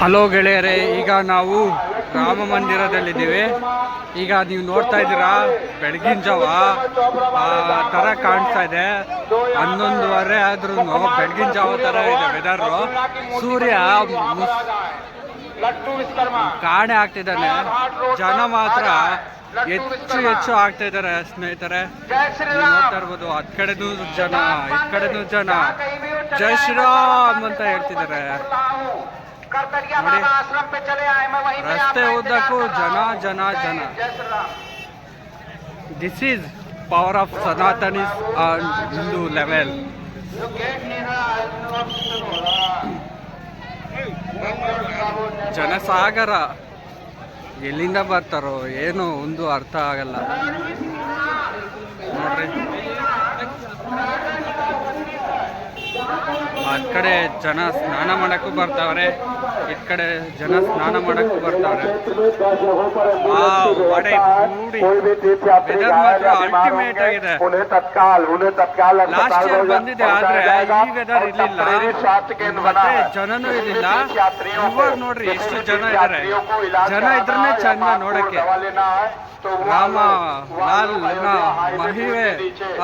Hello ಗೆಳೆಯರೇ, ಈಗ ನಾವು ರಾಮ ಮಂದಿರದಲ್ಲಿದ್ದೀವಿ. ಈಗ ನೀವು ನೋಡ್ತಾ ಇದ್ದೀರಾ, ಬೆಳಗಿನ ಜಾವ, ಆ ಥರ ಕಾಣ್ತಾ ಇದೆ. ಹನ್ನೊಂದುವರೆ ಆದ್ರೂ ಬೆಳಗಿನ ಜಾವ ಥರ ಇದೆ ವೆದರು ಸೂರ್ಯ ಕಾಣೆ ಆಗ್ತಿದ್ದಾನೆ ಜನ ಮಾತ್ರ ಹೆಚ್ಚು ಹೆಚ್ಚು ಆಗ್ತಾ ಇದ್ದಾರೆ ಸ್ನೇಹಿತರೆ. ನೋಡ್ತಾ ಇರ್ಬೋದು ಹತ್ ಕಡೆನೂ ಜನ, ಈ ಕಡೆನೂ ಜನ. ಜೈ ಶ್ರೀರಾಮ್ ಅಂತ ಹೇಳ್ತಿದ್ದಾರೆ. ರಸ್ತೆ ಉದ್ದಕ್ಕೂ ಜನ ಜನ ಜನ this is power of Sanatani Hindu level ಜನಸಾಗರ ಎಲ್ಲಿಂದ ಬರ್ತಾರೋ ಏನು ಒಂದು ಅರ್ಥ ಆಗಲ್ಲ. ನೋಡ್ರಿ. ಆ ಕಡೆ ಜನ ಸ್ನಾನ ಮಾಡೋಕ್ಕೂ ಬರ್ತಾವ್ರೆ. ಈ ಕಡೆ ಜನ ಸ್ನಾನ ಮಾಡಕ್ಕೆ ಬರ್ತಾರೆ ಆ ವಡೆ ಮಾತ್ರ ಅಲ್ಟಿಮೇಟ್ ಆಗಿದೆ ಲಾಸ್ಟ್ ಇಯರ್ ಬಂದಿದೆ ಆದ್ರೆ ಈ ವೆದರ್ ಇರಲಿಲ್ಲ ಮತ್ತೆ ಜನನೂ ಇರಲಿಲ್ಲ ಇವಾಗ ನೋಡ್ರಿ ಎಷ್ಟು ಜನ ಇದ್ದಾರೆ ಜನ ಇದ್ರನ್ನೇ ಚಂದ ನೋಡಕ್ಕೆ ರಾಮ ಲಾಲ್ ಮಹಿವೆ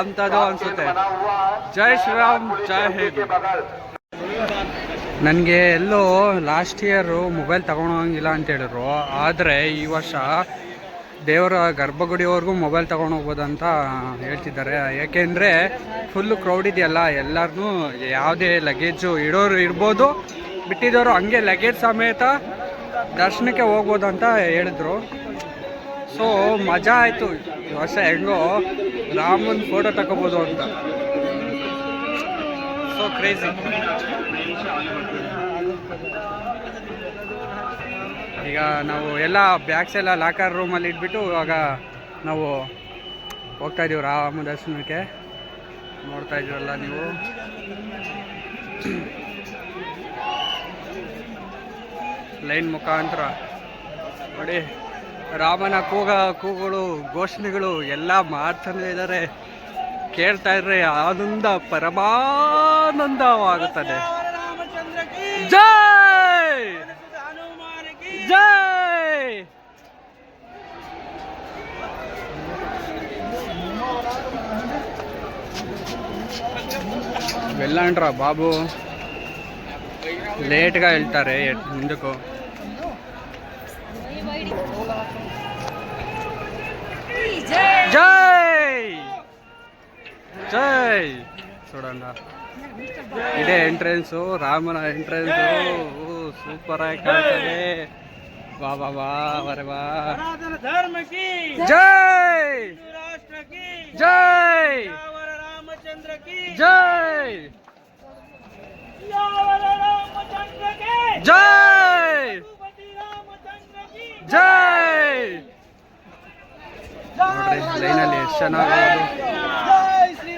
ಅಂತದೋ ಅನ್ಸುತ್ತೆ ಜೈ ಶ್ರೀರಾಮ್ ಜೈ ಹಿಂದ್ ನನಗೆ ಎಲ್ಲೋ ಲಾಸ್ಟ್ ಇಯರು ಮೊಬೈಲ್ ತೊಗೊಂಡೋಗಂಗಿಲ್ಲ ಅಂತ ಹೇಳಿದ್ರು. ಆದರೆ ಈ ವರ್ಷ ದೇವರ ಗರ್ಭಗುಡಿವರೆಗೂ ಮೊಬೈಲ್ ಹೋಗ್ಬೋದಂತ ಹೇಳ್ತಿದ್ದಾರೆ. ಯಾಕೆಂದರೆ ಫುಲ್ಲು ಕ್ರೌಡ್ ಇದೆಯಲ್ಲ ಎಲ್ಲರನ್ನೂ ಯಾವುದೇ ಲಗೇಜು ಇಡೋರು ಇರ್ಬೋದು ಬಿಟ್ಟಿದ್ದವರು ಹಂಗೆ ಲಗೇಜ್ ಸಮೇತ ದರ್ಶನಕ್ಕೆ ಹೋಗ್ಬೋದು ಅಂತ ಹೇಳಿದ್ರು. ಸೊ ಮಜಾ ಆಯಿತು. ಈ ವರ್ಷ ಹೆಂಗೋ ರಾಮನ ಫೋಟೋ ತಗೋಬೋದು ಅಂತ. ಕ್ರೇಜಿ ಈಗ ನಾವು ಎಲ್ಲ ಬ್ಯಾಗ್ಸ್ ಎಲ್ಲ ಲಾಕರ್ ರೂಮಲ್ಲಿ ಇಟ್ಬಿಟ್ಟು ಇವಾಗ ನಾವು ಹೋಗ್ತಾ ಇದೀವಿ ರಾಮ ದರ್ಶನಕ್ಕೆ. ನೋಡ್ತಾ ಇದೀವಲ್ಲ ನೀವು. ಲೈನ್ ಮುಖಾಂತರ. ನೋಡಿ ರಾಮನ ಕೂಗ ಕೂಗುಗಳು, ಘೋಷಣೆಗಳು ಎಲ್ಲ ಮಾಡ್ತಾನೆ ಇದ್ದಾರೆ. ಕೇಳ್ತಾ ಇದ್ರೆ ಆನಂದ ಪರಮಾನಂದವಾಗುತ್ತದೆ ಜೈ ಜೈ వెళ్ళండ్ర బాబు లేట్గా వెళ్తారే ఎందుకు जय चूडंडा इदे एंट्रेंस रामन एंट्रेंस ओ सूपर आ कांतदे वा वा वा अरे वा आराधन धर्म की जय राष्ट्र की जय यावर रामचंद्र की जय यावर रामचंद्र के जय जय जय लेना ले शनाला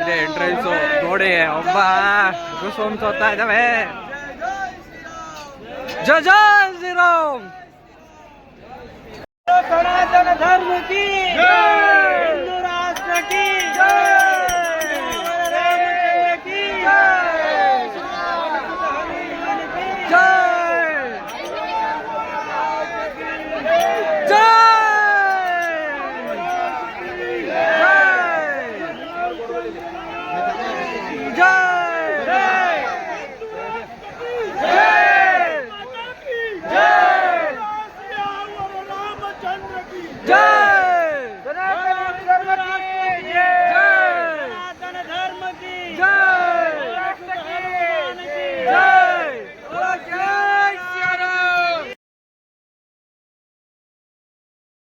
ಇದೆ ಎಂಟ್ರೆನ್ಸು ನೋಡಿ ಒಬ್ಬ ಗುಸೋಮ್ ಸೋತಾ ಇದ್ದಾವೆ. ಜೋ ಜೀರೋ ಸನಾತನ ಧರ್ಮಕ್ಕೆ Go!